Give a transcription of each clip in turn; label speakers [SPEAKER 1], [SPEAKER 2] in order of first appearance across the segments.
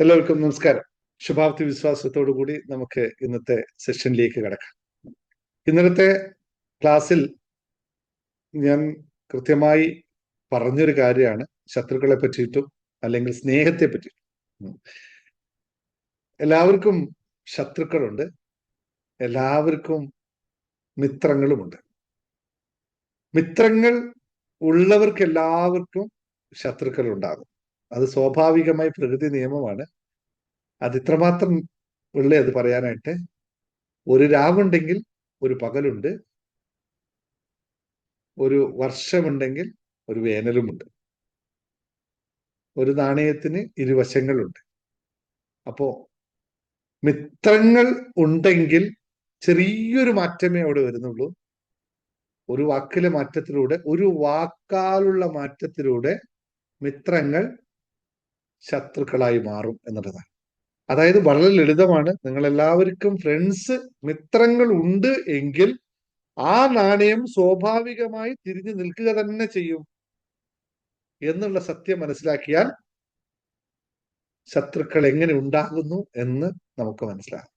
[SPEAKER 1] എല്ലാവർക്കും നമസ്കാരം. ശുഭാപ്തി വിശ്വാസത്തോടു കൂടി നമുക്ക് ഇന്നത്തെ സെഷനിലേക്ക് കടക്കാം. ഇന്നലത്തെ ക്ലാസ്സിൽ ഞാൻ കൃത്യമായി പറഞ്ഞൊരു കാര്യമാണ്. ശത്രുക്കളെ പറ്റിയിട്ടും അല്ലെങ്കിൽ സ്നേഹത്തെ പറ്റിയിട്ടും. എല്ലാവർക്കും ശത്രുക്കളുണ്ട്. എല്ലാവർക്കും മിത്രങ്ങളുമുണ്ട്. മിത്രങ്ങൾ ഉള്ളവർക്ക് എല്ലാവർക്കും ശത്രുക്കൾ ഉണ്ടാകും അത് സ്വാഭാവികമായി പ്രകൃതി നിയമമാണ്. അത് ഇത്രമാത്രം ഉള്ളേ അത് പറയാനായിട്ട്. ഒരു രാവുണ്ടെങ്കിൽ ഒരു പകലുണ്ട്. ഒരു വർഷമുണ്ടെങ്കിൽ ഒരു വേനലുമുണ്ട്. ഒരു നാണയത്തിന് ഇരുവശങ്ങളുണ്ട്. അപ്പോ മിത്രങ്ങൾ ഉണ്ടെങ്കിൽ ചെറിയൊരു മാറ്റമേ അവിടെ വരുന്നുള്ളൂ. ഒരു വാക്കിലെ മാറ്റത്തിലൂടെ ഒരു വാക്കാലുള്ള മാറ്റത്തിലൂടെ മിത്രങ്ങൾ ശത്രുക്കളായി മാറും എന്നുള്ളതാണ്. അതായത് വളരെ ലളിതമാണ്. നിങ്ങൾ എല്ലാവർക്കും ഫ്രണ്ട്സ് മിത്രങ്ങൾ ഉണ്ട് എങ്കിൽ ആ നാണയം സ്വാഭാവികമായി തിരിഞ്ഞു നിൽക്കുക തന്നെ ചെയ്യും എന്നുള്ള സത്യം മനസ്സിലാക്കിയാൽ ശത്രുക്കൾ എങ്ങനെ ഉണ്ടാകുന്നു എന്ന് നമുക്ക് മനസ്സിലാകും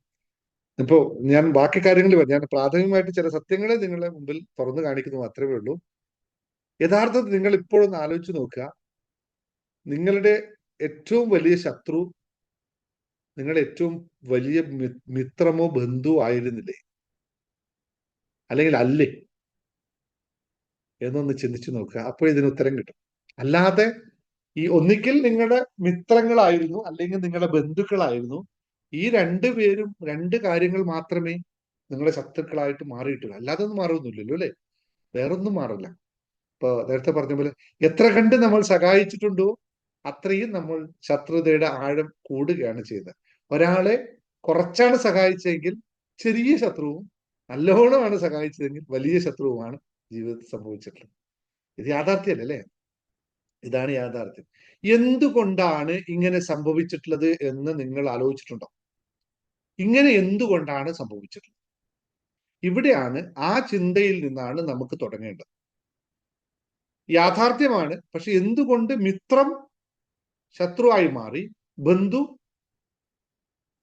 [SPEAKER 1] ഇപ്പോ ഞാൻ ബാക്കി കാര്യങ്ങൾ ഞാൻ പ്രാഥമികമായിട്ട് ചില സത്യങ്ങളെ നിങ്ങളെ മുമ്പിൽ തുറന്നു കാണിക്കുന്നു മാത്രമേ ഉള്ളൂ. യഥാർത്ഥത്തിൽ നിങ്ങൾ ഇപ്പോഴൊന്ന് ആലോചിച്ച് നോക്കുക. നിങ്ങളുടെ ഏറ്റവും വലിയ ശത്രു നിങ്ങളുടെ ഏറ്റവും വലിയ മിത്രമോ ബന്ധുവോ ആയിരുന്നില്ലേ? അല്ലെങ്കിൽ അല്ലേ? എന്നൊന്ന് ചിന്തിച്ചു നോക്കുക. അപ്പോൾ ഇതിന് ഉത്തരം കിട്ടും. അല്ലാതെ ഈ ഒന്നിക്കിൽ നിങ്ങളുടെ മിത്രങ്ങളായിരുന്നു അല്ലെങ്കിൽ നിങ്ങളുടെ ബന്ധുക്കളായിരുന്നു. ഈ രണ്ടു പേരും രണ്ട് കാര്യങ്ങൾ മാത്രമേ നിങ്ങളുടെ ശത്രുക്കളായിട്ട് മാറിയിട്ടുള്ളൂ. അല്ലാതെ ഒന്നും മാറുന്നില്ലല്ലോ അല്ലെ? വേറൊന്നും മാറില്ല. ഇപ്പൊ നേരത്തെ പറഞ്ഞ പോലെ എത്ര കണ്ട് നമ്മൾ സഹായിച്ചിട്ടുണ്ടോ? അത്രയും നമ്മൾ ശത്രുതയുടെ ആഴം കൂടുകയാണ് ചെയ്തത്. ഒരാളെ കുറച്ചാണ് സഹായിച്ചെങ്കിൽ ചെറിയ ശത്രുവും നല്ലോണമാണ് സഹായിച്ചതെങ്കിൽ വലിയ ശത്രുവുമാണ് ജീവിതത്തിൽ സംഭവിച്ചിട്ടുള്ളത്. ഇത് യാഥാർത്ഥ്യമല്ലേ ഇതാണ് യാഥാർത്ഥ്യം. എന്തുകൊണ്ടാണ് ഇങ്ങനെ സംഭവിച്ചിട്ടുള്ളത് എന്ന് നിങ്ങൾ ആലോചിച്ചിട്ടുണ്ടോ? ഇങ്ങനെ എന്തുകൊണ്ടാണ് സംഭവിച്ചിട്ടുള്ളത്? ഇവിടെയാണ് ആ ചിന്തയിൽ നിന്നാണ് നമുക്ക് തുടങ്ങേണ്ടത്. യാഥാർത്ഥ്യമാണ് പക്ഷെ എന്തുകൊണ്ട് മിത്രം ശത്രുവായി മാറി ബന്ധു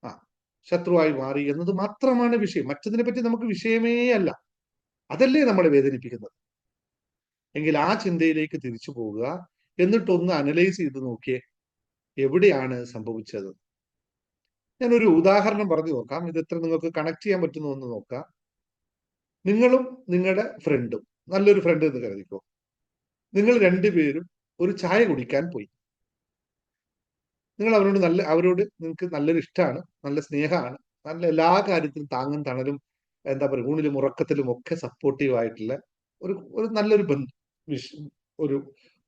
[SPEAKER 1] ആ ശത്രുവായി മാറി എന്നത് മാത്രമാണ് വിഷയം. മറ്റതിനെ പറ്റി നമുക്ക് വിഷയമേ അല്ല. അതല്ലേ നമ്മളെ വേദനിപ്പിക്കുന്നത്? എങ്കിൽ ആ ചിന്തയിലേക്ക് തിരിച്ചു പോവുക എന്നിട്ടൊന്ന് അനലൈസ് ചെയ്ത് നോക്കിയേ എവിടെയാണ് സംഭവിച്ചത്. ഞാനൊരു ഉദാഹരണം പറഞ്ഞു നോക്കാം. ഇത് എത്ര നിങ്ങൾക്ക് കണക്ട് ചെയ്യാൻ പറ്റുന്നു എന്ന് നോക്കാം. നിങ്ങളും നിങ്ങളുടെ ഫ്രണ്ടും നല്ലൊരു ഫ്രണ്ട് എന്ന് കരുതിക്കോ. നിങ്ങൾ രണ്ടുപേരും ഒരു ചായ കുടിക്കാൻ പോയി. നിങ്ങൾ അവരോട് നല്ല അവരോട് നിങ്ങൾക്ക് നല്ലൊരു ഇഷ്ടമാണ് നല്ല സ്നേഹമാണ് നല്ല എല്ലാ കാര്യത്തിലും താങ്ങും തണലും എന്താ പറയുക ഊണിലും ഉറക്കത്തിലും ഒക്കെ സപ്പോർട്ടീവ് ആയിട്ടുള്ള ഒരു ഒരു നല്ലൊരു ബന്ധം ഒരു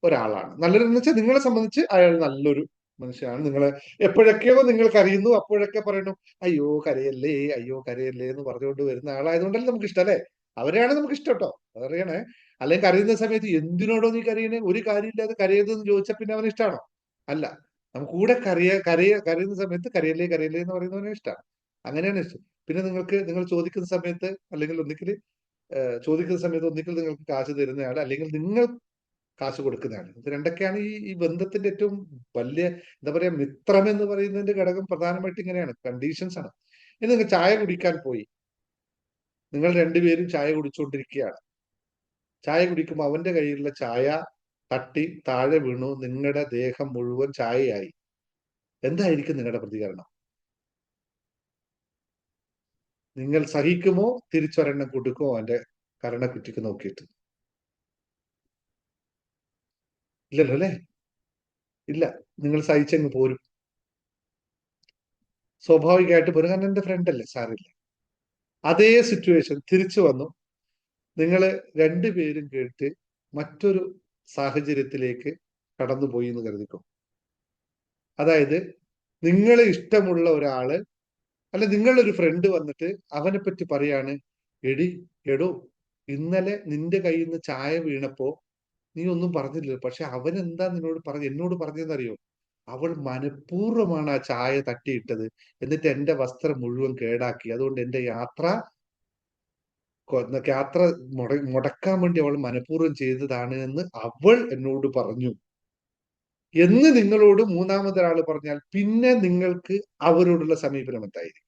[SPEAKER 1] ഒരാളാണ്. നല്ലൊരു എന്ന് വെച്ചാൽ നിങ്ങളെ സംബന്ധിച്ച് അയാൾ നല്ലൊരു മനുഷ്യനാണ്. നിങ്ങളെ എപ്പോഴൊക്കെയോ നിങ്ങൾക്ക് അറിയുന്നു അപ്പോഴൊക്കെ പറയുന്നു അയ്യോ കരയല്ലേ അയ്യോ കരയല്ലേ എന്ന് പറഞ്ഞുകൊണ്ട് വരുന്ന ആളായതുകൊണ്ടല്ലേ നമുക്ക് ഇഷ്ടം അല്ലേ? അവരെയാണ് നമുക്ക് ഇഷ്ടം കേട്ടോ. അതറിയണേ അല്ലെങ്കിൽ കരയുന്ന സമയത്ത് എന്തിനോടോ നീ കരയണേ? ഒരു കാര്യമില്ലാതെ കരയരുതെന്ന് ചോദിച്ചാൽ പിന്നെ അവന് ഇഷ്ടമാണോ അല്ല. നമുക്ക് കൂടെ കറിയ കരയ കരയുന്ന സമയത്ത് കരയല്ലേ കരയല്ലേ എന്ന് പറയുന്നവനെ ഇഷ്ടമാണ് അങ്ങനെയാണ് ഇഷ്ടം. പിന്നെ നിങ്ങൾക്ക് നിങ്ങൾ ചോദിക്കുന്ന സമയത്ത് അല്ലെങ്കിൽ ഒന്നിക്കൽ ചോദിക്കുന്ന സമയത്ത് ഒന്നിക്കൽ നിങ്ങൾക്ക് കാശ് തരുന്നയാൾ അല്ലെങ്കിൽ നിങ്ങൾ കാശ് കൊടുക്കുന്നതാണ് ഇത് രണ്ടൊക്കെയാണ് ഈ ഈ ബന്ധത്തിന്റെ ഏറ്റവും വലിയ എന്താ പറയാ മിത്രം എന്ന് പറയുന്നതിന്റെ ഘടകം പ്രധാനമായിട്ട് ഇങ്ങനെയാണ്. കണ്ടീഷൻസ് ആണ്. ഇനി നിങ്ങൾ ചായ കുടിക്കാൻ പോയി. നിങ്ങൾ രണ്ടുപേരും ചായ കുടിച്ചുകൊണ്ടിരിക്കുകയാണ് ചായ കുടിക്കുമ്പോൾ അവന്റെ കയ്യിലുള്ള ചായ തട്ടി താഴെ വീണു. നിങ്ങളുടെ ദേഹം മുഴുവൻ ചായയായി. എന്തായിരിക്കും നിങ്ങളുടെ പ്രതികരണം? നിങ്ങൾ സഹിക്കുമോ? തിരിച്ചൊരെണ്ണം കൊടുക്കുമോ? അവന്റെ കരണ കുറ്റിക്ക് നോക്കിയിട്ട്. ഇല്ലല്ലോ അല്ലേ? ഇല്ല. നിങ്ങൾ സഹിച്ചങ്ങ് പോരും. സ്വാഭാവികമായിട്ട് പോരും. കാരണം എന്റെ ഫ്രണ്ട് അല്ലേ? സാറില്ല അതേ സിറ്റുവേഷൻ തിരിച്ചു വന്നു. നിങ്ങൾ രണ്ടുപേരും കേട്ട് മറ്റൊരു സാഹചര്യത്തിലേക്ക് കടന്നുപോയി എന്ന് കരുതിക്കോ? അതായത് നിങ്ങളെ ഇഷ്ടമുള്ള ഒരാൾ അല്ല നിങ്ങളൊരു ഫ്രണ്ട് വന്നിട്ട് അവനെ പറ്റി പറയാണ് എടി എടോ ഇന്നലെ നിന്റെ കയ്യിൽ നിന്ന് ചായ വീണപ്പോ നീ ഒന്നും പറഞ്ഞില്ല പക്ഷെ അവൻ എന്താ നിന്നോട് പറഞ്ഞു എന്നോട് പറഞ്ഞതെന്നറിയോ? അവൾ മനഃപൂർവമാണ് ആ ചായ തട്ടിയിട്ടത്. എന്നിട്ട് എന്റെ വസ്ത്രം മുഴുവൻ കേടാക്കി. അതുകൊണ്ട് എന്റെ യാത്ര യാത്ര മുട മുടക്കാൻ വേണ്ടി അവൾ മനഃപൂർവം ചെയ്തതാണ് എന്ന് അവൾ എന്നോട് പറഞ്ഞു. എന്ന് നിങ്ങളോട് മൂന്നാമതൊരാൾ പറഞ്ഞാൽ പിന്നെ നിങ്ങൾക്ക് അവരോടുള്ള സമീപനം എന്തായിരിക്കും?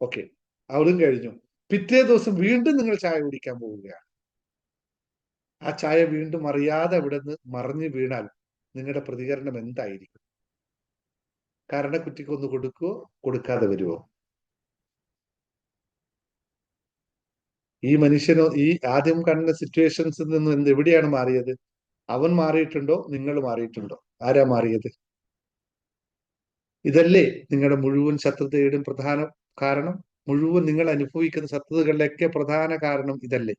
[SPEAKER 1] ഓക്കെ. അവളും കഴിഞ്ഞു. പിറ്റേ ദിവസം വീണ്ടും നിങ്ങൾ ചായ കുടിക്കാൻ പോവുകയാണ്. ആ ചായ വീണ്ടും അറിയാതെ അവിടെ നിന്ന് മറിഞ്ഞു വീണാൽ നിങ്ങളുടെ പ്രതികരണം എന്തായിരിക്കും? കുറ്റിക്ക് ഒന്ന് കൊടുക്കുവോ കൊടുക്കാതെ വരുമോ ഈ മനുഷ്യനോ ഈ ആദ്യം കണ്ട സിറ്റുവേഷൻസിൽ നിന്ന് എന്ത് എവിടെയാണ് മാറിയത്? അവൻ മാറിയിട്ടുണ്ടോ? നിങ്ങൾ മാറിയിട്ടുണ്ടോ? ആരാ മാറിയത്? ഇതല്ലേ നിങ്ങളുടെ മുഴുവൻ ശത്രുതയുടെയും പ്രധാന കാരണം? മുഴുവൻ നിങ്ങൾ അനുഭവിക്കുന്ന ശത്രുതകളിലൊക്കെ പ്രധാന കാരണം ഇതല്ലേ?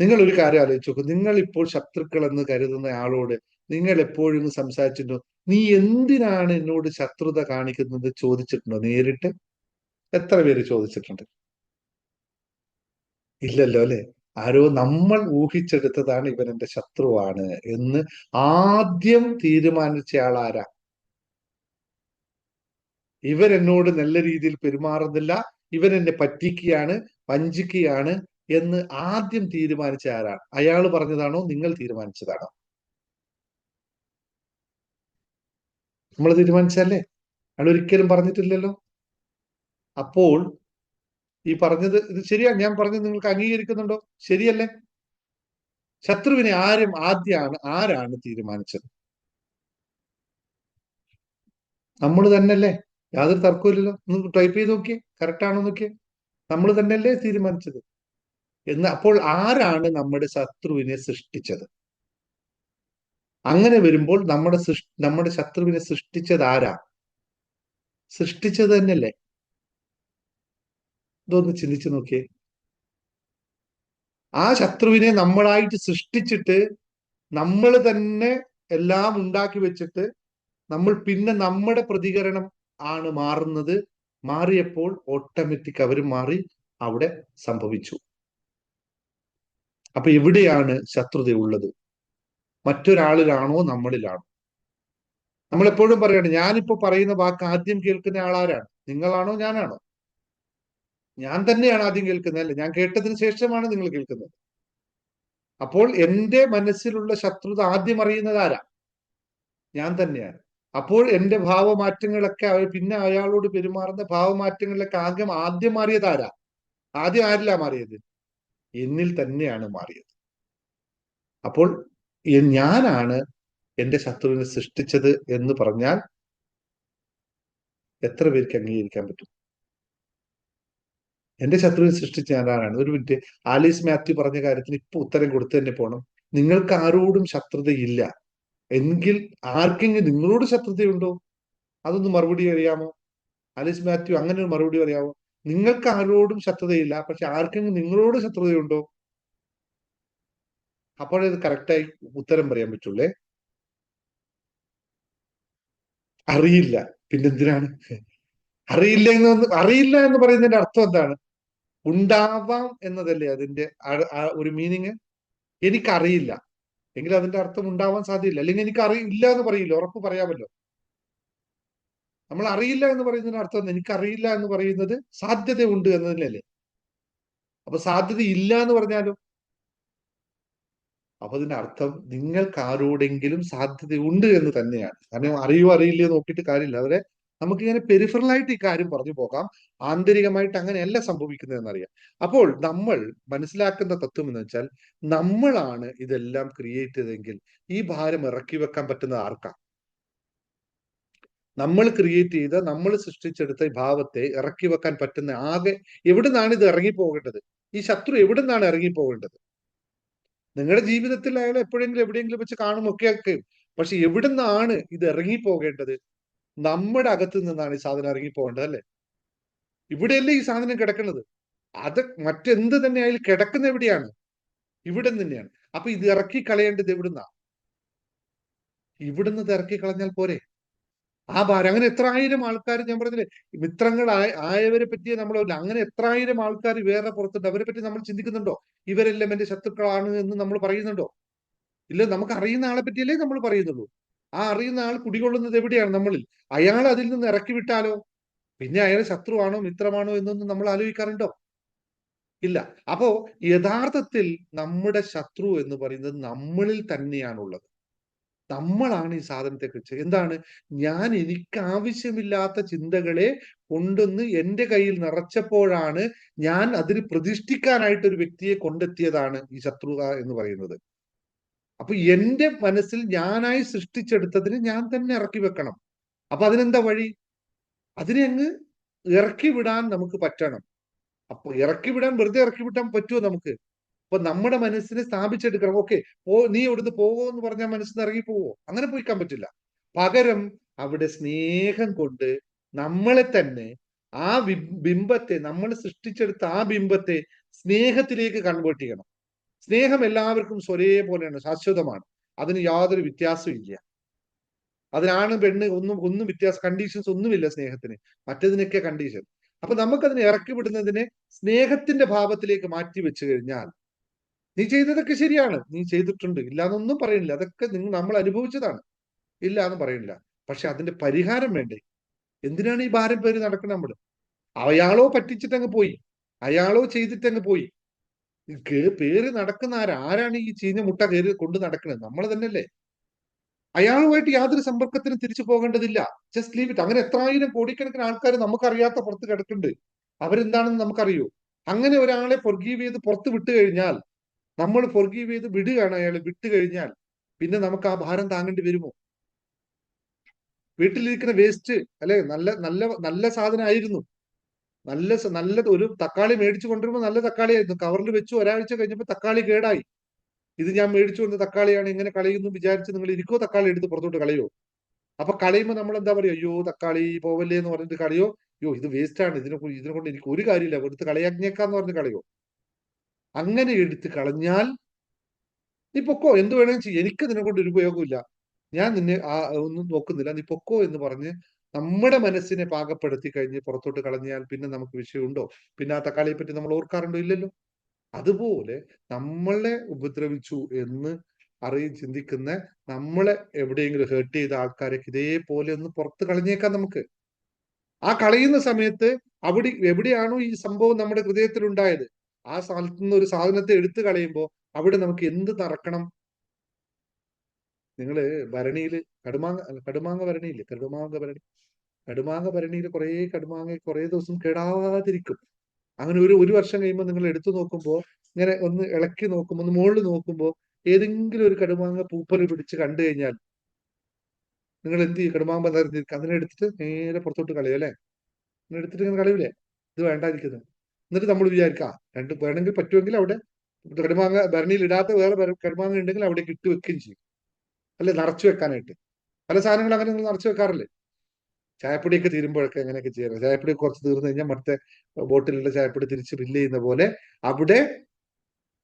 [SPEAKER 1] നിങ്ങൾ ഒരു കാര്യം ആലോചിച്ച് നോക്കും നിങ്ങൾ ഇപ്പോൾ ശത്രുക്കൾ എന്ന് കരുതുന്ന ആളോട് നിങ്ങൾ എപ്പോഴും സംസാരിച്ചിട്ടുണ്ടോ? നീ എന്തിനാണ് എന്നോട് ശത്രുത കാണിക്കുന്നത് ചോദിച്ചിട്ടുണ്ടോ നേരിട്ട്? എത്ര പേര് ചോദിച്ചിട്ടുണ്ട്? ഇല്ലല്ലോ അല്ലെ? ആരോ നമ്മൾ ഊഹിച്ചെടുത്തതാണ് ഇവൻ എന്റെ ശത്രുവാണ് എന്ന് ആദ്യം തീരുമാനിച്ച ആളാരാ ഇവരെന്നോട് നല്ല രീതിയിൽ പെരുമാറുന്നില്ല. ഇവൻ എന്നെ പറ്റിക്കുകയാണ് വഞ്ചിക്കുകയാണ് എന്ന് ആദ്യം തീരുമാനിച്ച ആരാണ്? അയാൾ പറഞ്ഞതാണോ? നിങ്ങൾ തീരുമാനിച്ചതാണോ? നമ്മൾ തീരുമാനിച്ചല്ലേ അയാൾ ഒരിക്കലും പറഞ്ഞിട്ടില്ലല്ലോ. അപ്പോൾ ഈ പറഞ്ഞത് ഇത് ശരിയാണ് ഞാൻ പറഞ്ഞത് നിങ്ങൾക്ക് അംഗീകരിക്കുന്നുണ്ടോ? ശരിയല്ലേ? ശത്രുവിനെ ആരും ആദ്യമാണ് ആരാണ് തീരുമാനിച്ചത്? നമ്മൾ തന്നെയല്ലേ? യാതൊരു തർക്കമില്ലല്ലോ ഒന്ന് ടൈപ്പ് ചെയ്ത് നോക്കിയേ. കറക്റ്റ് ആണോ നോക്കിയേ. നമ്മൾ തന്നെയല്ലേ തീരുമാനിച്ചത്? എന്ന് അപ്പോൾ ആരാണ് നമ്മുടെ ശത്രുവിനെ സൃഷ്ടിച്ചത്? അങ്ങനെ വരുമ്പോൾ നമ്മുടെ സൃഷ്ടി നമ്മുടെ ശത്രുവിനെ സൃഷ്ടിച്ചത് ആരാ? സൃഷ്ടിച്ചത് തന്നെയല്ലേ. ഇതൊന്ന് ചിന്തിച്ചു നോക്കിയേ. ആ ശത്രുവിനെ നമ്മളായിട്ട് സൃഷ്ടിച്ചിട്ട് നമ്മൾ തന്നെ എല്ലാം ഉണ്ടാക്കി വെച്ചിട്ട് നമ്മൾ പിന്നെ നമ്മുടെ പ്രതികരണം ആണ് മാറുന്നത്. മാറിയപ്പോൾ ഓട്ടോമാറ്റിക് അവർ മാറി അവിടെ സംഭവിച്ചു. അപ്പൊ എവിടെയാണ് ശത്രുത ഉള്ളത്? മറ്റൊരാളിലാണോ നമ്മളിലാണോ? നമ്മളെപ്പോഴും പറയാണ് ഞാനിപ്പോ പറയുന്ന വാക്ക് ആദ്യം കേൾക്കുന്ന ആളാരാണ്? നിങ്ങളാണോ ഞാനാണോ? ഞാൻ തന്നെയാണ് ആദ്യം കേൾക്കുന്നത് ഞാൻ കേട്ടതിന് ശേഷമാണ് നിങ്ങൾ കേൾക്കുന്നത്. അപ്പോൾ എന്റെ മനസ്സിലുള്ള ശത്രുത ആദ്യം അറിയുന്നത് ആരാ? ഞാൻ തന്നെയാണ്. അപ്പോൾ എന്റെ ഭാവമാറ്റങ്ങളൊക്കെ അവർ പിന്നെ അയാളോട് പെരുമാറുന്ന ഭാവമാറ്റങ്ങളിലൊക്കെ ആദ്യം ആദ്യം മാറിയത് ആരാ? ആദ്യം ആരില്ല മാറിയത്? എന്നിൽ തന്നെയാണ് മാറിയത്. അപ്പോൾ ഞാനാണ് എന്റെ ശത്രുവിനെ സൃഷ്ടിച്ചത് എന്ന് പറഞ്ഞാൽ എത്ര പേർക്ക് അംഗീകരിക്കാൻ പറ്റും? എന്റെ ശത്രുവിനെ സൃഷ്ടിച്ച ഞാനാണ് ഒരു മിനിറ്റ്. ആലീസ് മാത്യു പറഞ്ഞ കാര്യത്തിന് ഇപ്പൊ ഉത്തരം കൊടുത്തു തന്നെ പോകണം നിങ്ങൾക്ക് ആരോടും ശത്രുതയില്ല. എങ്കിൽ ആർക്കെങ്കിലും നിങ്ങളോട് ശത്രുതയുണ്ടോ? അതൊന്ന് മറുപടി അറിയാമോ? ആലീസ് മാത്യു അങ്ങനെ ഒരു മറുപടി അറിയാമോ നിങ്ങൾക്ക് ആരോടും ശത്രുതയില്ല പക്ഷെ ആർക്കെങ്കിലും നിങ്ങളോട് ശത്രുതയുണ്ടോ? അപ്പോഴേ ഇത് കറക്റ്റായി ഉത്തരം പറയാൻ പറ്റുള്ളേ. അറിയില്ല. പിന്നെന്തിനാണ്? അറിയില്ല എന്ന് അറിയില്ല എന്ന് പറയുന്നതിന്റെ അർത്ഥം എന്താണ്? ഉണ്ടാവാം എന്നതല്ലേ അതിന്റെ ഒരു മീനിങ് എനിക്കറിയില്ല. എങ്കിൽ അതിന്റെ അർത്ഥം ഉണ്ടാവാൻ സാധ്യല്ല. അല്ലെങ്കിൽ എനിക്ക് അറിയില്ല എന്ന് പറയില്ല. ഉറപ്പ് പറയാമല്ലോ. നമ്മൾ അറിയില്ല എന്ന് പറയുന്നതിന് അർത്ഥം എനിക്കറിയില്ല എന്ന് പറയുന്നത് സാധ്യതയുണ്ട് എന്നതിനല്ലേ അപ്പൊ സാധ്യത ഇല്ല എന്ന് പറഞ്ഞാലും? അപ്പൊ അതിന്റെ അർത്ഥം നിങ്ങൾക്ക് ആരോടെങ്കിലും സാധ്യതയുണ്ട് എന്ന് തന്നെയാണ്. കാരണം അറിയോ അറിയില്ലയോ നോക്കിയിട്ട് കാര്യമില്ല. അവരെ നമുക്കിങ്ങനെ പെരിഫറലായിട്ട് ഈ കാര്യം പറഞ്ഞു പോകാം. ആന്തരികമായിട്ട് അങ്ങനെയല്ല സംഭവിക്കുന്നത് എന്നറിയാം അപ്പോൾ നമ്മൾ മനസ്സിലാക്കുന്ന തത്വം എന്ന് വെച്ചാൽ നമ്മളാണ് ഇതെല്ലാം ക്രിയേറ്റ് ചെയ്തെങ്കിൽ ഈ ഭാരം ഇറക്കി വെക്കാൻ പറ്റുന്നത് ആർക്കാണ് നമ്മൾ ക്രിയേറ്റ് ചെയ്ത നമ്മൾ സൃഷ്ടിച്ചെടുത്ത ഈ ഭാവത്തെ ഇറക്കി വെക്കാൻ പറ്റുന്ന ആകെ എവിടെ നിന്നാണ് ഇത് ഇറങ്ങിപ്പോകേണ്ടത്? ഈ ശത്രു എവിടെ നിന്നാണ് ഇറങ്ങിപ്പോകേണ്ടത്? നിങ്ങളുടെ ജീവിതത്തിൽ അയാൾ എപ്പോഴെങ്കിലും എവിടെയെങ്കിലും വെച്ച് കാണുമൊക്കെ പക്ഷെ എവിടെ നിന്നാണ് ഇത് ഇറങ്ങിപ്പോകേണ്ടത്? നമ്മുടെ അകത്ത് നിന്നാണ് ഈ സാധനം ഇറങ്ങിപ്പോകേണ്ടത് അല്ലെ? ഇവിടെയല്ലേ ഈ സാധനം കിടക്കുന്നത്. അത് മറ്റെന്ത് തന്നെ അതിൽ കിടക്കുന്ന എവിടെയാണ്? ഇവിടെ തന്നെയാണ്. അപ്പൊ ഇത് ഇറക്കി കളയേണ്ടത് എവിടുന്നാ? ഇവിടുന്ന് ഇറക്കി കളഞ്ഞാൽ പോരെ? ആ ഭാരം. അങ്ങനെ എത്ര ആയിരം ആൾക്കാർ ഞാൻ പറഞ്ഞില്ലേ മിത്രങ്ങൾ ആയവരെ പറ്റി നമ്മൾ അങ്ങനെ എത്ര ആയിരം ആൾക്കാർ വേറെ പുറത്തുണ്ട്. അവരെ പറ്റി നമ്മൾ ചിന്തിക്കുന്നുണ്ടോ? ഇവരെല്ലാം എന്റെ ശത്രുക്കളാണ് എന്ന് നമ്മൾ പറയുന്നുണ്ടോ? ഇല്ല നമുക്ക് അറിയുന്ന ആളെ പറ്റിയല്ലേ നമ്മൾ പറയുന്നുള്ളൂ. ആ അറിയുന്ന ആൾ കുടികൊള്ളുന്നത് എവിടെയാണ് നമ്മളിൽ? അയാൾ അതിൽ നിന്ന് ഇറക്കി വിട്ടാലോ? പിന്നെ അയാൾ ശത്രുവാണോ മിത്രമാണോ എന്നൊന്നും നമ്മൾ ആലോചിക്കാറുണ്ടോ? ഇല്ല. അപ്പോ യഥാർത്ഥത്തിൽ നമ്മുടെ ശത്രു എന്ന് പറയുന്നത് നമ്മളിൽ തന്നെയാണുള്ളത്. നമ്മളാണ് ഈ സാധനത്തെ കുറിച്ച് എന്താണ്? ഞാൻ എനിക്ക് ആവശ്യമില്ലാത്ത ചിന്തകളെ കൊണ്ടുവന്ന് എന്റെ കയ്യിൽ നിറച്ചപ്പോഴാണ് ഞാൻ അതിന് പ്രതിഷ്ഠിക്കാനായിട്ട് ഒരു വ്യക്തിയെ കൊണ്ടെത്തിയതാണ് ഈ ശത്രുത എന്ന് പറയുന്നത്. അപ്പൊ എന്റെ മനസ്സിൽ ഞാനായി സൃഷ്ടിച്ചെടുത്തതിന് ഞാൻ തന്നെ ഇറക്കി വെക്കണം. അപ്പൊ അതിനെന്താ വഴി? അതിനെ അങ്ങ് ഇറക്കി വിടാൻ നമുക്ക് പറ്റണം. അപ്പൊ ഇറക്കി വിടാൻ വെറുതെ ഇറക്കി വിട്ടാൻ പറ്റുമോ നമുക്ക്? അപ്പൊ നമ്മുടെ മനസ്സിനെ സ്ഥാപിച്ചെടുക്കണം. ഓക്കെ പോ നീ ഇവിടുന്ന് പോകോ എന്ന് പറഞ്ഞാൽ മനസ്സിന് ഇറങ്ങി പോവോ? അങ്ങനെ പോയിക്കാൻ പറ്റില്ല. പകരം അവിടെ സ്നേഹം കൊണ്ട് നമ്മളെ തന്നെ ആ ബിംബത്തെ നമ്മൾ സൃഷ്ടിച്ചെടുത്ത ആ ബിംബത്തെ സ്നേഹത്തിലേക്ക് കൺവേർട്ട് ചെയ്യണം. സ്നേഹം എല്ലാവർക്കും സ്വരേ പോലെയാണ് ശാശ്വതമാണ്. അതിന് യാതൊരു വ്യത്യാസവും ഇല്ല. അതിനാണ് പെണ്ണ് ഒന്നും ഒന്നും വ്യത്യാസം കണ്ടീഷൻസ് ഒന്നുമില്ല സ്നേഹത്തിന്. മറ്റതിനൊക്കെ കണ്ടീഷൻ അപ്പൊ നമുക്കതിനെ ഇറക്കി വിടുന്നതിനെ സ്നേഹത്തിന്റെ ഭാവത്തിലേക്ക് മാറ്റി വെച്ചു കഴിഞ്ഞാൽ നീ ചെയ്തതൊക്കെ ശരിയാണ്. നീ ചെയ്തിട്ടുണ്ട്. ഇല്ല എന്നൊന്നും പറയുന്നില്ല. അതൊക്കെ നിങ്ങൾ നമ്മൾ അനുഭവിച്ചതാണ്. ഇല്ല എന്ന് പറയുന്നില്ല. പക്ഷെ അതിന്റെ പരിഹാരം വേണ്ടേ? എന്തിനാണ് ഈ ഭാരം പേര് നടക്കുന്നത് നമ്മൾ അയാളോ പറ്റിച്ചിട്ടങ്ങ് പോയി. അയാളോ ചെയ്തിട്ടങ്ങ് പോയി. പേര് നടക്കുന്ന ആരാ? ആരാണ് ഈ ചീഞ്ഞ മുട്ട കയറി കൊണ്ട് നടക്കുന്നത്? നമ്മൾ തന്നെയല്ലേ. അയാളുമായിട്ട് യാതൊരു സമ്പർക്കത്തിനും തിരിച്ചു പോകേണ്ടതില്ല. ജസ്റ്റ് ലീവ് ഇറ്റ് അങ്ങനെ എത്രായിരം കോടിക്കണക്കിന് ആൾക്കാർ നമുക്കറിയാത്ത പുറത്ത് കിടക്കുന്നുണ്ട്. അവരെന്താണെന്ന് നമുക്കറിയൂ. അങ്ങനെ ഒരാളെ പൊർഗീവ് ചെയ്ത് പുറത്ത് വിട്ടു കഴിഞ്ഞാൽ നമ്മൾ പൊർഗീവ് ചെയ്ത് വിടുകയാണ് അയാൾ വിട്ടു കഴിഞ്ഞാൽ പിന്നെ നമുക്ക് ആ ഭാരം താങ്ങേണ്ടി വരുമോ? വീട്ടിലിരിക്കുന്ന വേസ്റ്റ് അല്ലെ? നല്ല നല്ല നല്ല സാധനമായിരുന്നു. നല്ല നല്ല ഒരു തക്കാളി മേടിച്ചു കൊണ്ടുവരുമ്പോൾ നല്ല തക്കാളിയായിരുന്നു. കവറിൽ വെച്ചു ഒരാഴ്ച കഴിഞ്ഞപ്പോൾ തക്കാളി കേടായി. ഇത് ഞാൻ മേടിച്ചു കൊണ്ട് തക്കാളിയാണ് ഇങ്ങനെ കളയുന്നു വിചാരിച്ച് നിങ്ങൾ ഇരിക്കോ തക്കാളി എടുത്ത് പുറത്തോട്ട് കളയോ അപ്പൊ കളയുമ്പോൾ നമ്മൾ എന്താ പറയുക അയ്യോ തക്കാളി പോവല്ലേ എന്ന് പറഞ്ഞിട്ട് കളയോ അയ്യോ ഇത് വേസ്റ്റ് ആണ്. ഇതിനെ ഇതിനെ കൊണ്ട് എനിക്ക് ഒരു കാര്യമില്ല. എടുത്ത് കളയാഞ്ഞേക്കാന്ന് പറഞ്ഞ് കളയോ അങ്ങനെ എടുത്ത് കളഞ്ഞാൽ നീ പൊക്കോ എന്ത് വേണമെങ്കിലും ചെയ്യും. എനിക്ക് ഇതിനെ കൊണ്ട് ഒരു ഉപയോഗമില്ല ഞാൻ നിന്നെ ആ ഒന്നും നോക്കുന്നില്ല. നീ പൊക്കോ എന്ന് പറഞ്ഞ് നമ്മുടെ മനസ്സിനെ പാകപ്പെടുത്തി കഴിഞ്ഞ് പുറത്തോട്ട് കളഞ്ഞാൽ പിന്നെ നമുക്ക് വിഷയമുണ്ടോ? പിന്നെ ആ തക്കാളിയെ പറ്റി നമ്മൾ ഓർക്കാറുണ്ടോ? ഇല്ലല്ലോ. അതുപോലെ നമ്മളെ ഉപദ്രവിച്ചു എന്ന് അറിയും ചിന്തിക്കുന്ന നമ്മളെ എവിടെയെങ്കിലും ഹേർട്ട് ചെയ്ത ആൾക്കാരെ ഇതേപോലെ ഒന്ന് പുറത്ത് കളഞ്ഞേക്കാം നമുക്ക്. ആ കളയുന്ന സമയത്ത് അവിടെ എവിടെയാണോ ഈ സംഭവം നമ്മുടെ ഹൃദയത്തിൽ ഉണ്ടായത് ആ സ്ഥലത്ത് നിന്ന് ഒരു സാധനത്തെ എടുത്തു കളയുമ്പോൾ അവിടെ നമുക്ക് എന്ത് നടക്കണം നിങ്ങൾ ഭരണിയിൽ കടുമാങ്ങ കടുമാങ്ങ ഭരണിയില്ലേ? കടുമാങ്ങ ഭരണി. കടുമാങ്ങ ഭരണിയിൽ കുറേ കടുമാങ്ങ കുറേ ദിവസം കെടാതിരിക്കും അങ്ങനെ ഒരു ഒരു വർഷം കഴിയുമ്പോൾ നിങ്ങൾ എടുത്തു നോക്കുമ്പോൾ ഇങ്ങനെ ഒന്ന് ഇളക്കി നോക്കുമ്പോൾ ഒന്ന് മുകളിൽ നോക്കുമ്പോൾ ഏതെങ്കിലും ഒരു കടുമാങ്ങ പൂപ്പൽ പിടിച്ച് കണ്ടു കഴിഞ്ഞാൽ നിങ്ങൾ എന്ത് ചെയ്യും? കടുമാങ്ങ നിറഞ്ഞിരിക്കും അതിനെ എടുത്തിട്ട് നേരെ പുറത്തോട്ട് കളയും അല്ലെ? എടുത്തിട്ട് ഇങ്ങനെ കളയൂലേ? ഇത് വേണ്ടായിരിക്കുന്നത് എന്നിട്ട് നമ്മൾ വിചാരിക്കാം രണ്ട് വേണമെങ്കിൽ പറ്റുമെങ്കിൽ അവിടെ കടുമാങ്ങ ഭരണിയിൽ ഇടാത്ത വേറെ കടുമാങ്ങ ഉണ്ടെങ്കിൽ അവിടെ ഇട്ട് വെക്കുകയും ചെയ്യും. അല്ലെ? നിറച്ചു വെക്കാനായിട്ട്. പല സാധനങ്ങൾ അങ്ങനെ നിങ്ങൾ നിറച്ചു വെക്കാറില്ലേ? ചായപ്പൊടിയൊക്കെ തീരുമ്പോഴൊക്കെ അങ്ങനെയൊക്കെ ചെയ്യണം? ചായപ്പൊടി കുറച്ച് തീർന്നു കഴിഞ്ഞാൽ മറ്റേ ബോട്ടിലുള്ള ചായപ്പൊടി തിരിച്ച് ഫില്ല് ചെയ്യുന്ന പോലെ അവിടെ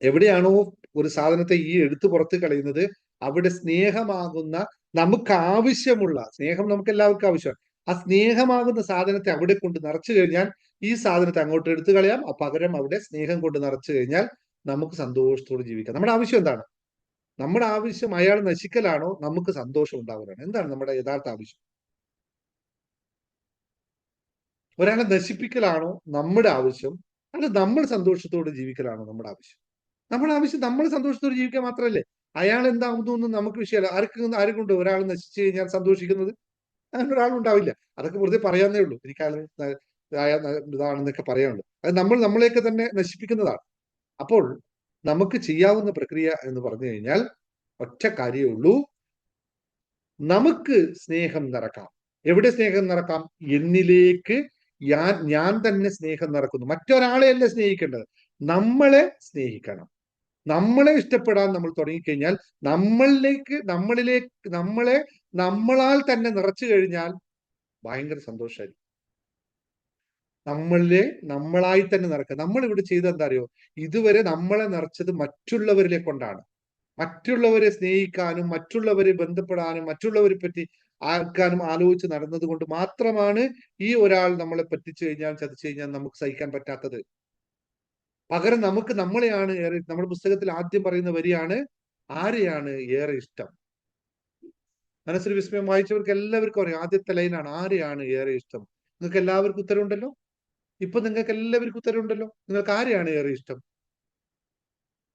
[SPEAKER 1] എവിടെയാണോ ഒരു സാധനത്തെ ഈ എടുത്തു പുറത്ത് കളയുന്നത് അവിടെ സ്നേഹമാകുന്ന നമുക്ക് ആവശ്യമുള്ള സ്നേഹം നമുക്ക് എല്ലാവർക്കും ആവശ്യമാണ്. ആ സ്നേഹമാകുന്ന സാധനത്തെ അവിടെ കൊണ്ട് നിറച്ചു കഴിഞ്ഞാൽ ഈ സാധനത്തെ അങ്ങോട്ട് എടുത്തു കളയാം. ആ പകരം അവിടെ സ്നേഹം കൊണ്ട് നിറച്ചു കഴിഞ്ഞാൽ നമുക്ക് സന്തോഷത്തോടെ ജീവിക്കാം. നമ്മുടെ ആവശ്യം എന്താണ്? നമ്മുടെ ആവശ്യം അയാൾ നശിക്കലാണോ? നമുക്ക് സന്തോഷം ഉണ്ടാവുകയാണ് എന്താണ് നമ്മുടെ യഥാർത്ഥ ആവശ്യം? ഒരാളെ നശിപ്പിക്കലാണോ നമ്മുടെ ആവശ്യം? അല്ല നമ്മൾ സന്തോഷത്തോടെ ജീവിക്കലാണോ നമ്മുടെ ആവശ്യം? നമ്മുടെ ആവശ്യം നമ്മൾ സന്തോഷത്തോടെ ജീവിക്കാൻ മാത്രമല്ലേ? അയാൾ എന്താകുന്നു എന്ന് നമുക്ക് വിഷയമല്ല. ആർക്കും കൊണ്ട് ഒരാൾ നശിച്ചു കഴിഞ്ഞാൽ സന്തോഷിക്കുന്നത്? അങ്ങനെ ഒരാളുണ്ടാവില്ല അതൊക്കെ വെറുതെ പറയാന്നേ ഉള്ളൂ. എനിക്ക് ഇതാണെന്നൊക്കെ പറയാനുള്ളൂ. അത് നമ്മൾ നമ്മളെയൊക്കെ തന്നെ നശിപ്പിക്കുന്നതാണ്. അപ്പോൾ നമുക്ക് ചെയ്യാവുന്ന പ്രക്രിയ എന്ന് പറഞ്ഞു കഴിഞ്ഞാൽ ഒറ്റ കാര്യമേ ഉള്ളൂ. നമുക്ക് സ്നേഹം നിറക്കാം. എവിടെ സ്നേഹം നിറക്കാം? എന്നിലേക്ക് ഞാൻ ഞാൻ തന്നെ സ്നേഹം നിറക്കുന്നു മറ്റൊരാളെയല്ല സ്നേഹിക്കേണ്ടത്? നമ്മളെ സ്നേഹിക്കണം. നമ്മളെ ഇഷ്ടപ്പെടാൻ നമ്മൾ തുടങ്ങിക്കഴിഞ്ഞാൽ നമ്മളിലേക്ക് നമ്മളിലേക്ക് നമ്മളെ നമ്മളാൽ തന്നെ നിറച്ചു കഴിഞ്ഞാൽ ഭയങ്കര സന്തോഷമായിരിക്കും നമ്മളിലെ നമ്മളായി തന്നെ നിറക്കുക നമ്മൾ ഇവിടെ ചെയ്ത് എന്താ അറിയോ? ഇതുവരെ നമ്മളെ നിറച്ചത് മറ്റുള്ളവരിലെ കൊണ്ടാണ്. മറ്റുള്ളവരെ സ്നേഹിക്കാനും മറ്റുള്ളവരെ ബന്ധപ്പെടാനും മറ്റുള്ളവരെ പറ്റി ആക്കാനും ആലോചിച്ച് നടന്നത് കൊണ്ട് മാത്രമാണ് ഈ ഒരാൾ നമ്മളെ പറ്റിച്ചു കഴിഞ്ഞാൽ ചതിച്ചു കഴിഞ്ഞാൽ നമുക്ക് സഹിക്കാൻ പറ്റാത്തത്. പകരം നമുക്ക് നമ്മളെയാണ് ഏറെ നമ്മുടെ പുസ്തകത്തിൽ ആദ്യം പറയുന്ന വരിയാണ് ആരെയാണ് ഏറെ ഇഷ്ടം? മനസ്സിൽ വിസ്മയം വായിച്ചവർക്ക് എല്ലാവർക്കും അറിയാം. ആദ്യത്തെ ലൈനാണ് ആരെയാണ് ഏറെ ഇഷ്ടം? നിങ്ങൾക്ക് എല്ലാവർക്കും ഉത്തരവുണ്ടല്ലോ? ഇപ്പൊ നിങ്ങൾക്ക് എല്ലാവർക്കും ഉത്തരവുണ്ടല്ലോ? നിങ്ങൾക്ക് ആരെയാണ് ഏറെ ഇഷ്ടം?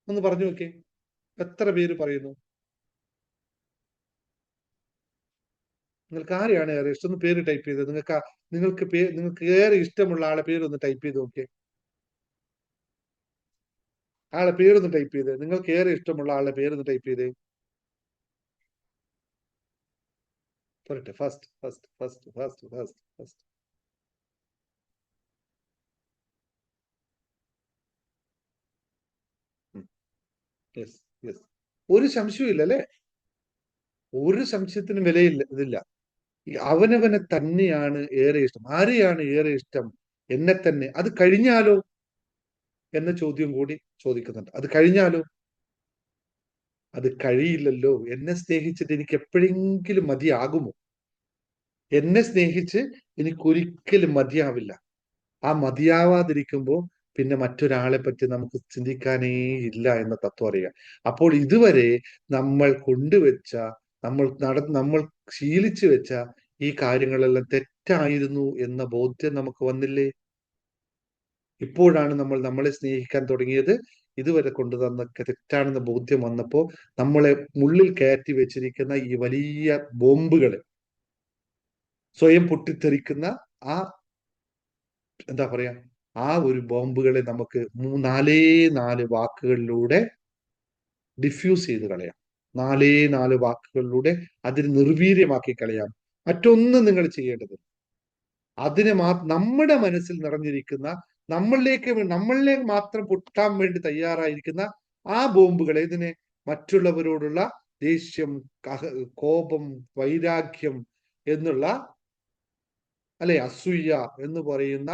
[SPEAKER 1] ഒന്ന് പറഞ്ഞു നോക്കേ എത്ര പേര് പറയുന്നു? നിങ്ങൾക്ക് ആരെയാണ് ഏറെ ഇഷ്ടം? ഒന്ന് പേര് ടൈപ്പ് ചെയ്ത്. നിങ്ങൾക്ക് നിങ്ങൾക്ക് നിങ്ങൾക്ക് ഏറെ ഇഷ്ടമുള്ള ആളെ പേര് ഒന്ന് ടൈപ്പ് ചെയ്ത് നോക്കിയേ. ആളെ പേരൊന്ന് ടൈപ്പ് ചെയ്ത്. നിങ്ങൾക്ക് ഏറെ ഇഷ്ടമുള്ള ആളുടെ പേരൊന്ന് ടൈപ്പ് ചെയ്തേ. പറയട്ടെ. First first first first first first yes yes ഒരു സംശയവും ഇല്ല അല്ലേ? ഒരു സംശയത്തിനും വിലയില്ല ഇതില്ല. അവനവനെ തന്നെയാണ് ഏറെ ഇഷ്ടം. ആരെയാണ് ഏറെ ഇഷ്ടം? എന്നെ തന്നെ. അത് കഴിഞ്ഞാലോ? എന്ന ചോദ്യം കൂടി ചോദിക്കുന്നുണ്ട്. അത് കഴിഞ്ഞാലോ? അത് കഴിയില്ലല്ലോ. എന്നെ സ്നേഹിച്ചിട്ട് എനിക്ക് എപ്പോഴെങ്കിലും മതിയാകുമോ? എന്നെ സ്നേഹിച്ച് എനിക്കൊരിക്കലും മതിയാവില്ല. ആ മതിയാവാതിരിക്കുമ്പോൾ പിന്നെ മറ്റൊരാളെ പറ്റി നമുക്ക് ചിന്തിക്കാനേ ഇല്ല എന്ന തത്വം അറിയാം അപ്പോൾ ഇതുവരെ നമ്മൾ കൊണ്ടുവച്ച നമ്മൾ നട നമ്മൾ ശീലിച്ചു വെച്ച ഈ കാര്യങ്ങളെല്ലാം തെറ്റായിരുന്നു എന്ന ബോധ്യം നമുക്ക് വന്നില്ലേ? ഇപ്പോഴാണ് നമ്മൾ നമ്മളെ സ്നേഹിക്കാൻ തുടങ്ങിയത്. ഇതുവരെ കൊണ്ടുതന്നൊക്കെ തെറ്റാണെന്ന ബോധ്യം വന്നപ്പോൾ നമ്മളെ ഉള്ളിൽ കയറ്റി വെച്ചിരിക്കുന്ന ഈ വലിയ ബോംബുകളെ സ്വയം പൊട്ടിത്തെറിക്കുന്ന ആ എന്താ പറയാ ആ ഒരു ബോംബുകളെ നമുക്ക് നാലേ നാല് വാക്കുകളിലൂടെ ഡിഫ്യൂസ് ചെയ്ത് കളയാം. നാലേ നാല് വാക്കുകളിലൂടെ അതിന് നിർവീര്യമാക്കി കളയാം. മറ്റൊന്നും നിങ്ങൾ ചെയ്യേണ്ടത് അതിന് മാ നമ്മുടെ മനസ്സിൽ നിറഞ്ഞിരിക്കുന്ന നമ്മളിലേക്ക് നമ്മളിലേക്ക് മാത്രം പൊട്ടാൻ വേണ്ടി തയ്യാറായിരിക്കുന്ന ആ ബോംബുകളെ ഇതിനെ മറ്റുള്ളവരോടുള്ള ദേഷ്യം കോപം വൈരാഗ്യം എന്നുള്ള അല്ലെ അസൂയ എന്ന് പറയുന്ന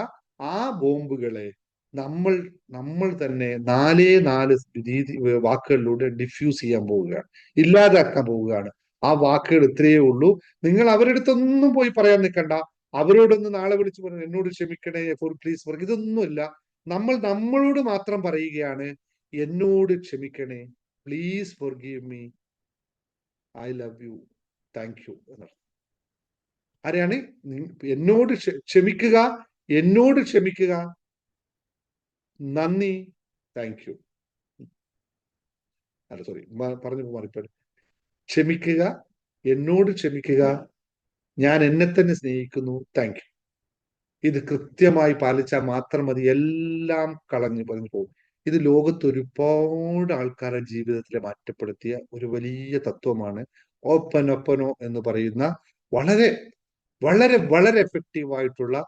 [SPEAKER 1] ആ ബോംബുകളെ നമ്മൾ നമ്മൾ തന്നെ നാലേ നാല് രീതി വാക്കുകളിലൂടെ ഡിഫ്യൂസ് ചെയ്യാൻ പോവുകയാണ്. ഇല്ലാതാക്കാൻ പോവുകയാണ്. ആ വാക്കുകൾ ഇത്രയേ ഉള്ളൂ. നിങ്ങൾ അവരെടുത്തൊന്നും പോയി പറയാൻ നിൽക്കണ്ട. അവരോടൊന്ന് നാളെ വിളിച്ചു പറഞ്ഞു എന്നോട് ക്ഷമിക്കണേ ഫോർ പ്ലീസ് പറഞ്ഞു ഇതൊന്നുമില്ല. നമ്മൾ നമ്മളോട് മാത്രം പറയുകയാണ് എന്നോട് ക്ഷമിക്കണേ please forgive me I love you thank you ആരെയാണ്? എന്നോട് ക്ഷമിക്കുക എന്നോട് ക്ഷമിക്കുക നന്ദി. താങ്ക് യു അല്ല സോറി പറഞ്ഞു മാറിപ്പോയി ക്ഷമിക്കുക. എന്നോട് ക്ഷമിക്കുക. ഞാൻ എന്നെ തന്നെ സ്നേഹിക്കുന്നു. താങ്ക് യു ഇത് കൃത്യമായി പാലിച്ചാൽ മാത്രം മതി. എല്ലാം കളഞ്ഞു പറഞ്ഞു പോകും. ഇത് ലോകത്ത് ഒരുപാട് ആൾക്കാരുടെ ജീവിതത്തിലെ മാറ്റപ്പെടുത്തിയ ഒരു വലിയ തത്വമാണ് ഓപ്പൻ ഒപ്പനോ എന്ന് പറയുന്ന വളരെ വളരെ വളരെ എഫക്റ്റീവ് ആയിട്ടുള്ള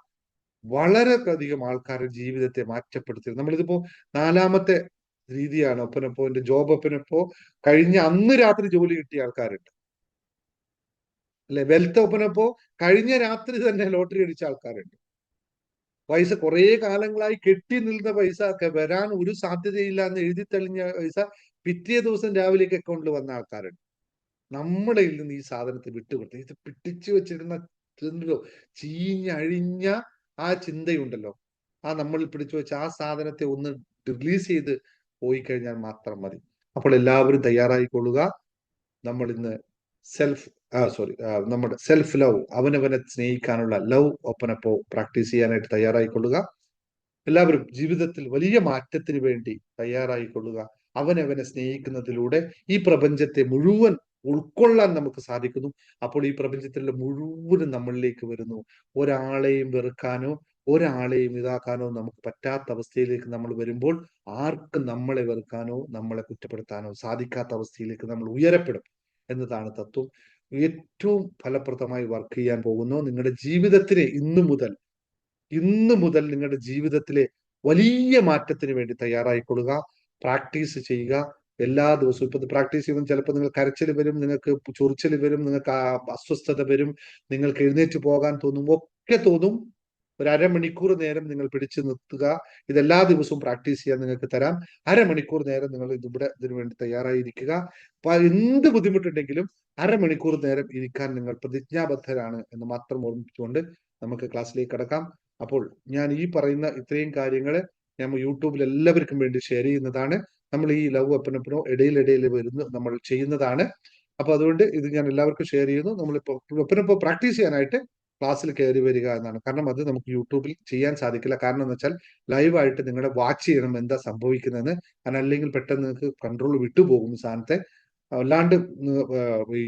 [SPEAKER 1] വളരെ അധികം ആൾക്കാരുടെ ജീവിതത്തെ മാറ്റപ്പെടുത്തി നമ്മളിതിപ്പോ നാലാമത്തെ രീതിയാണ് ഒപ്പനപ്പോ ജോബ് ഒപ്പനപ്പോ കഴിഞ്ഞ അന്ന് രാത്രി ജോലി കിട്ടിയ ആൾക്കാരുണ്ട്. അല്ലെ? വെൽത്ത് ഒപ്പനപ്പോ കഴിഞ്ഞ രാത്രി തന്നെ ലോട്ടറി അടിച്ച ആൾക്കാരുണ്ട്. പൈസ കുറെ കാലങ്ങളായി കെട്ടി നിന്ന പൈസ ഒക്കെ വരാൻ ഒരു സാധ്യതയില്ല എന്ന് എഴുതി തെളിഞ്ഞ പൈസ പിറ്റേ ദിവസം രാവിലേക്ക് അക്കൗണ്ടിൽ വന്ന ആൾക്കാരുണ്ട്. നമ്മുടെ നിന്ന് ഈ സാധനത്തെ വിട്ടുകൊടുത്ത് ഇത് പിടിച്ചു വെച്ചിരുന്ന ചീഞ്ഞഴിഞ്ഞ ആ ചിന്തയുണ്ടല്ലോ. ആ നമ്മൾ പിടിച്ചു വെച്ച ആ സാധനത്തെ ഒന്ന് റിലീസ് ചെയ്ത് പോയി കഴിഞ്ഞാൽ മാത്രം മതി. അപ്പോൾ എല്ലാവരും തയ്യാറായിക്കൊള്ളുക. നമ്മൾ ഇന്ന് സെൽഫ് സോറി നമ്മുടെ സെൽഫ് ലവ് അവനവനെ സ്നേഹിക്കാനുള്ള ലവ് ഒപ്പനപ്പോ പ്രാക്ടീസ് ചെയ്യാനായിട്ട് തയ്യാറായിക്കൊള്ളുക. എല്ലാവരും ജീവിതത്തിൽ വലിയ മാറ്റത്തിന് വേണ്ടി തയ്യാറായിക്കൊള്ളുക. അവനവനെ സ്നേഹിക്കുന്നതിലൂടെ ഈ പ്രപഞ്ചത്തെ മുഴുവൻ ഉൾക്കൊള്ളാൻ നമുക്ക് സാധിക്കുന്നു. അപ്പോൾ ഈ പ്രപഞ്ചത്തിലെ മുഴുവനും നമ്മളിലേക്ക് വരുന്നു. ഒരാളെയും വെറുക്കാനോ ഒരാളെയും ഇതാക്കാനോ നമുക്ക് പറ്റാത്ത അവസ്ഥയിലേക്ക് നമ്മൾ വരുമ്പോൾ ആർക്കും നമ്മളെ വെറുക്കാനോ നമ്മളെ കുറ്റപ്പെടുത്താനോ സാധിക്കാത്ത അവസ്ഥയിലേക്ക് നമ്മൾ ഉയരപ്പെടും എന്നതാണ് തത്വം. ഏറ്റവും ഫലപ്രദമായി വർക്ക് ചെയ്യാൻ പോകുന്നു നിങ്ങളുടെ ജീവിതത്തിലെ ഇന്നു മുതൽ ഇന്നു മുതൽ നിങ്ങളുടെ ജീവിതത്തിലെ വലിയ മാറ്റത്തിന് വേണ്ടി തയ്യാറായിക്കൊള്ളുക പ്രാക്ടീസ് ചെയ്യുക എല്ലാ ദിവസവും ഇപ്പൊ പ്രാക്ടീസ് ചെയ്യുമ്പോൾ ചിലപ്പോൾ നിങ്ങൾ കരച്ചിൽ വരും നിങ്ങൾക്ക് ചൊറിച്ചൽ വരും നിങ്ങൾക്ക് അസ്വസ്ഥത വരും നിങ്ങൾക്ക് എഴുന്നേറ്റ് പോകാൻ തോന്നും ഒക്കെ തോന്നും. ഒരു അരമണിക്കൂർ നേരം നിങ്ങൾ പിടിച്ചു നിർത്തുക. ഇതെല്ലാ ദിവസവും പ്രാക്ടീസ് ചെയ്യാൻ നിങ്ങൾക്ക് തരാം. അരമണിക്കൂർ നേരം നിങ്ങൾ ഇതിവിടെ ഇതിനു വേണ്ടി തയ്യാറായിരിക്കുക. എന്ത് ബുദ്ധിമുട്ടുണ്ടെങ്കിലും അരമണിക്കൂർ നേരം ഇരിക്കാൻ നിങ്ങൾ പ്രതിജ്ഞാബദ്ധരാണ് എന്ന് മാത്രം ഓർമ്മിച്ചുകൊണ്ട് നമുക്ക് ക്ലാസ്സിലേക്ക് കടക്കാം. അപ്പോൾ ഞാൻ ഈ പറയുന്ന ഇത്രയും കാര്യങ്ങൾ ഞാൻ യൂട്യൂബിൽ എല്ലാവർക്കും വേണ്ടി ഷെയർ ചെയ്യുന്നതാണ്. നമ്മൾ ഈ ലവ് അപ്പനപ്പനോ ഇടയിലിടയിൽ വരുന്ന നമ്മൾ ചെയ്യുന്നതാണ്. അപ്പൊ അതുകൊണ്ട് ഇത് ഞാൻ എല്ലാവർക്കും ഷെയർ ചെയ്യുന്നു. നമ്മളിപ്പോ ഒപ്പനൊപ്പം പ്രാക്ടീസ് ചെയ്യാനായിട്ട് ക്ലാസ്സിൽ കയറി വരിക എന്നാണ്. കാരണം അത് നമുക്ക് യൂട്യൂബിൽ ചെയ്യാൻ സാധിക്കില്ല. കാരണം എന്ന് വെച്ചാൽ ലൈവായിട്ട് നിങ്ങളെ വാച്ച് ചെയ്യണം എന്താ സംഭവിക്കുന്നതെന്ന്. കാരണം അല്ലെങ്കിൽ പെട്ടെന്ന് നിങ്ങൾക്ക് കൺട്രോൾ വിട്ടുപോകും സാധനത്തെ. അല്ലാണ്ട് ഈ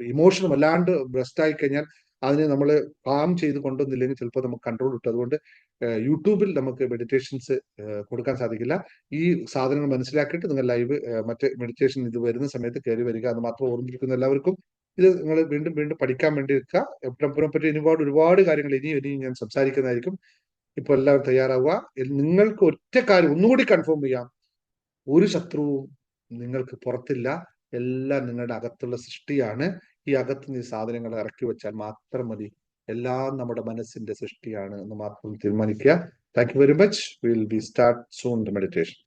[SPEAKER 1] ഇമോഷനും അല്ലാണ്ട് ബ്രസ്റ്റ് ആയി കഴിഞ്ഞാൽ അതിനെ നമ്മൾ കാം ചെയ്ത് കൊണ്ടുവന്നില്ലെങ്കിൽ ചിലപ്പോൾ നമുക്ക് കൺട്രോൾ കിട്ടും. അതുകൊണ്ട് യൂട്യൂബിൽ നമുക്ക് മെഡിറ്റേഷൻസ് കൊടുക്കാൻ സാധിക്കില്ല. ഈ സാധനങ്ങൾ മനസ്സിലാക്കിയിട്ട് നിങ്ങൾ ലൈവ് മറ്റ് മെഡിറ്റേഷൻ ഇത് വരുന്ന സമയത്ത് കയറി വരിക എന്ന് മാത്രം ഓർമ്മിപ്പിക്കുന്ന എല്ലാവർക്കും ഇത് നിങ്ങൾ വീണ്ടും വീണ്ടും പഠിക്കാൻ വേണ്ടി വെക്കുക എപ്പോഴും പറ്റി ഒരുപാട് ഒരുപാട് കാര്യങ്ങൾ ഇനിയും ഇനിയും ഞാൻ സംസാരിക്കുന്നതായിരിക്കും. ഇപ്പൊ എല്ലാവരും തയ്യാറാവുക. നിങ്ങൾക്ക് ഒറ്റ കാര്യം ഒന്നുകൂടി കൺഫേം ചെയ്യാം. ഒരു ശത്രുവും നിങ്ങൾക്ക് പുറത്തില്ല. എല്ലാം നിങ്ങളുടെ അകത്തുള്ള സൃഷ്ടിയാണ്. ഈ അകത്ത് ഈ സാധനങ്ങൾ ഇറക്കി വെച്ചാൽ മാത്രം മതി. എല്ലാം നമ്മുടെ മനസ്സിന്റെ സൃഷ്ടിയാണ് എന്ന് മാത്രം തീരുമാനിക്കുക. Thank you very much will be start soon the meditation